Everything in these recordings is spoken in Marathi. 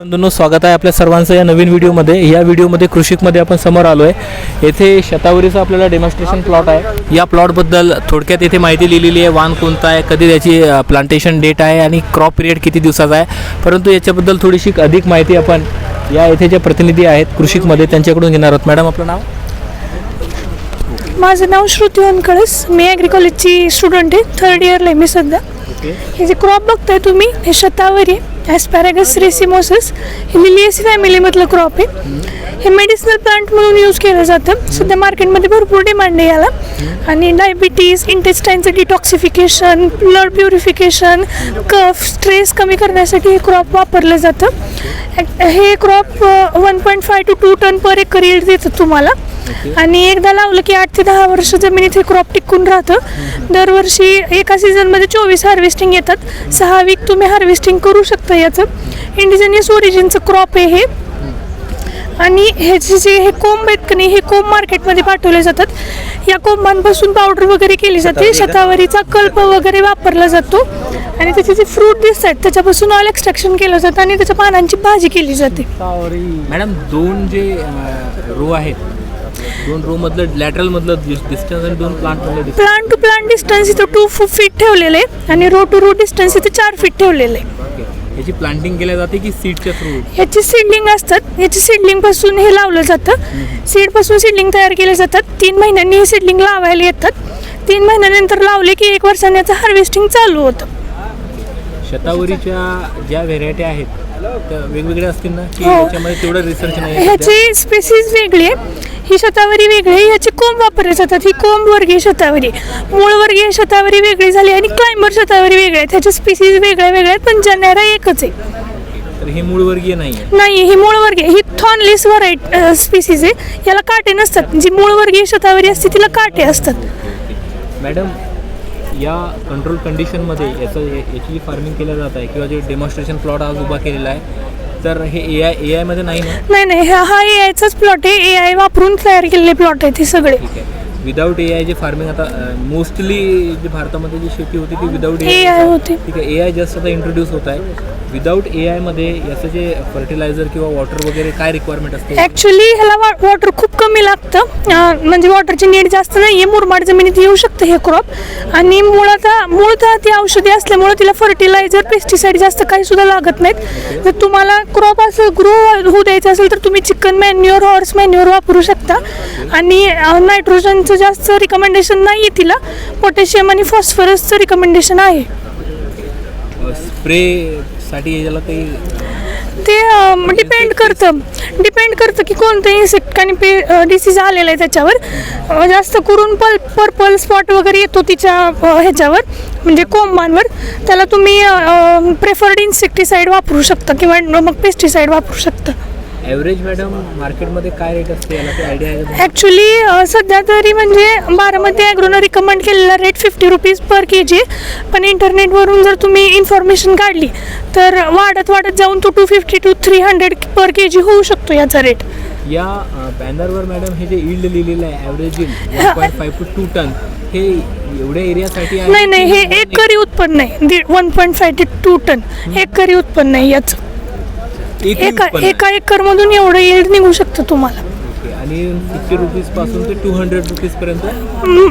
बंधूंनो स्वागत आहे आपल्या सर्वांचं या नवीन व्हिडिओमध्ये. या व्हिडिओमध्ये कृषिकमध्ये आपण समोर आलो आहे येथे शतावरीचा आपल्याला डेमॉन्स्ट्रेशन प्लॉट आहे. या प्लॉटबद्दल थोडक्यात येथे माहिती लिहिलेली आहे. वाण कोणता आहे कधी त्याची प्लांटेशन डेट आहे आणि क्रॉप पिरियड किती दिवसाचा आहे. परंतु याच्याबद्दल थोडीशी अधिक माहिती आपण या येथे जे प्रतिनिधी आहेत कृषिकमध्ये त्यांच्याकडून घेणार आहोत. मॅडम आपलं नाव? माझं नाव श्रुती वनकळस. मी ॲग्री कॉलेजची स्टुडंट आहे. थर्ड इयरला आहे मी सध्या. हे जे क्रॉप बघताय तुम्ही हे शतावरी ॲस्पॅरेगस रेसिमोसिस हे लिलिएसी फॅमिलीमधलं क्रॉप आहे. हे मेडिसिनल प्लांट म्हणून यूज केलं जातं. सध्या मार्केटमध्ये भरपूर डिमांड आहे याला. आणि diabetes इंटेस्टाईनचं detoxification blood purification cough stress कमी करण्यासाठी हे क्रॉप वापरलं जातं. हे crop one point five to two ton per acre yield देतं तुम्हाला. आणि एकदा लावलं की आठ ते दहा वर्ष जमिनीत हे क्रॉप टिकून राहतं. दरवर्षी एका सीझनमध्ये चोवीस हार्वेस्टिंग येतात. सहा वीक तुम्ही हार्वेस्टिंग करू शकता याचं. इंडिजिनियस ओरिजिनचं क्रॉप आहे हे. आणि ह्याचे जे हे कोंब आहेत का नाही हे कोंब मार्केटमध्ये पाठवले जातात. या कोंबांपासून पावडर वगैरे केली जाते. शतावरीचा कल्प वगैरे वापरला जातो. आणि त्याचे जे फ्रूट दिसतात त्याच्यापासून ऑइल एक्स्ट्रॅक्शन केलं जातं आणि त्याच्या पानांची भाजी केली जाते. मॅडम दोन जे रो आहेत दोन रो मधलं लॅटरल मधलं डिस्टन्स आणि दोन प्लांट मधलं. प्लांट टू प्लांट डिस्टन्स इथं टू फीट ठेवलेलं आहे आणि रो टू रो डिस्टन्स इथं चार फीट ठेवलेलं आहे. याची प्लांटिंग केल्या जाते की सीडच्या थ्रू ह्याची सीडलिंग असतात. ह्याची सीडलिंगपासून हे लावलं जातं. सीडपासून सीडलिंग तयार केले जातात. तीन महिन्यांनी हे सीडलिंग लावायला येतात. तीन महिन्यानंतर लावले की एक वर्षाने याचं हार्वेस्टिंग चालू होतं. शतावरीच्या ज्या व्हेरायटी आहेत वेगवेगळ्या असतील ना? की हो. याच्यामध्ये तेवढं रिसर्च नाही? ह्याची स्पेसिस वेगळी आहे. ही शतावरी वेगळी ह्याची कोंब वापरले जातात. ही कोंब वर्गीय शतावरी. मूळ वर्गीय शतावरी वेगळी झाली आणि क्लाइंबर शतावरी वेगळी आहे. त्याच्या स्पेसिस वेगळ्या वेगळ्या पण जनेरा एकच आहे. तर हे मूळवर्गीय नाही आहे. नाही ही मूळवर्गीय ही थॉर्नलेस व्हरायट स्पीसीज आहे. याला काटे नसतात. जी मूळवर्गीय शतावरी असते तिला काटे असतात. मॅडम या कंट्रोल कंडिशनमध्ये याचं याची फार्मिंग केलं जात आहे किंवा जे डेमॉन्स्ट्रेशन प्लॉट आज उभा केलेला आहे तर हे ए आय ए आयमध्ये नाही ना? नाही नाही हा हा ए आयचाच प्लॉट आहे. ए आय वापरून तयार केलेले प्लॉट आहेत हे सगळे. ठीक आहे. Without A I J farming आता मोस्टली जी भारतामध्ये जी शेती होती ती विदाऊट ए आय होते. ठीक आहे ए आय जास्त आता इंट्रोड्यूस होत आहे. विदाऊट ए आयमध्ये याचं जे फर्टिलायझर किंवा वॉटर वगैरे काय रिक्वायरमेंट असते? ॲक्च्युली ह्याला वॉटर खूप कमी लागतं. म्हणजे वॉटरची नीड जास्त नाही आहे मुरमाड जमिनीत येऊ शकतं हे क्रॉप आणि मुळात मूळतः ती औषधी असल्यामुळे तिला फर्टिलायझर पेस्टिसाईड जास्त काही सुद्धा लागत नाहीत. जर तुम्हाला क्रॉप असं ग्रो होऊ द्यायचं असेल तर तुम्ही चिकन मॅन्युअर हॉर्स मॅन्युअर वापरू शकता. आणि नायट्रोजनचं जास्त रिकमेंडेशन नाही आहे तिला. पोटॅशियम आणि फॉस्फरसचं रिकमेंडेशन आहे. साठी याला काही ते डिपेंड करतं. डिपेंड करतं की कोणतं इन्सेक्ट आणि पे डिसीज आलेला आहे त्याच्यावर. जास्त करून पल पर्पल स्पॉट वगैरे येतो तिच्या ह्याच्यावर म्हणजे कोंबांवर. त्याला तुम्ही प्रेफर्ड इन्सेक्टिसाईड वापरू शकता किंवा मग पेस्टिसाईड वापरू शकता. ॲव्हरेज मॅडम मार्केटमध्ये काय रेट असते? याला काही आयडिया आहे का? ॲक्च्युली सध्या तरी म्हणजे बारामती ॲग्रोनं रिकमेंड केलेला rate fifty rupees per K G पण इंटरनेटवरून जर तुम्ही इन्फॉर्मेशन काढली तर वाढत वाढत जाऊन तो two fifty to three hundred per K G होऊ शकतो याचा रेट या बॅनरवर मॅडम हे जे इल्ड लिहिलेलं आहे average yield one point five to two ton हे एवढ्या एरियासाठी आहे नाही नाही हे की- एकरी उत्पन्न आहे. One point five two ton एकरी उत्पन्न आहे याचं. एका. एका एकरमधून एवढं येड निघू शकतं तुम्हाला? आणि फिफ्टी रुपीजपासून ते टू हंड्रेड रुपीज पर्यंत?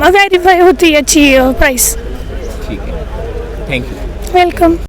व्हॅरीफाय होते याची प्राईस ठीक आहे. Thank you welcome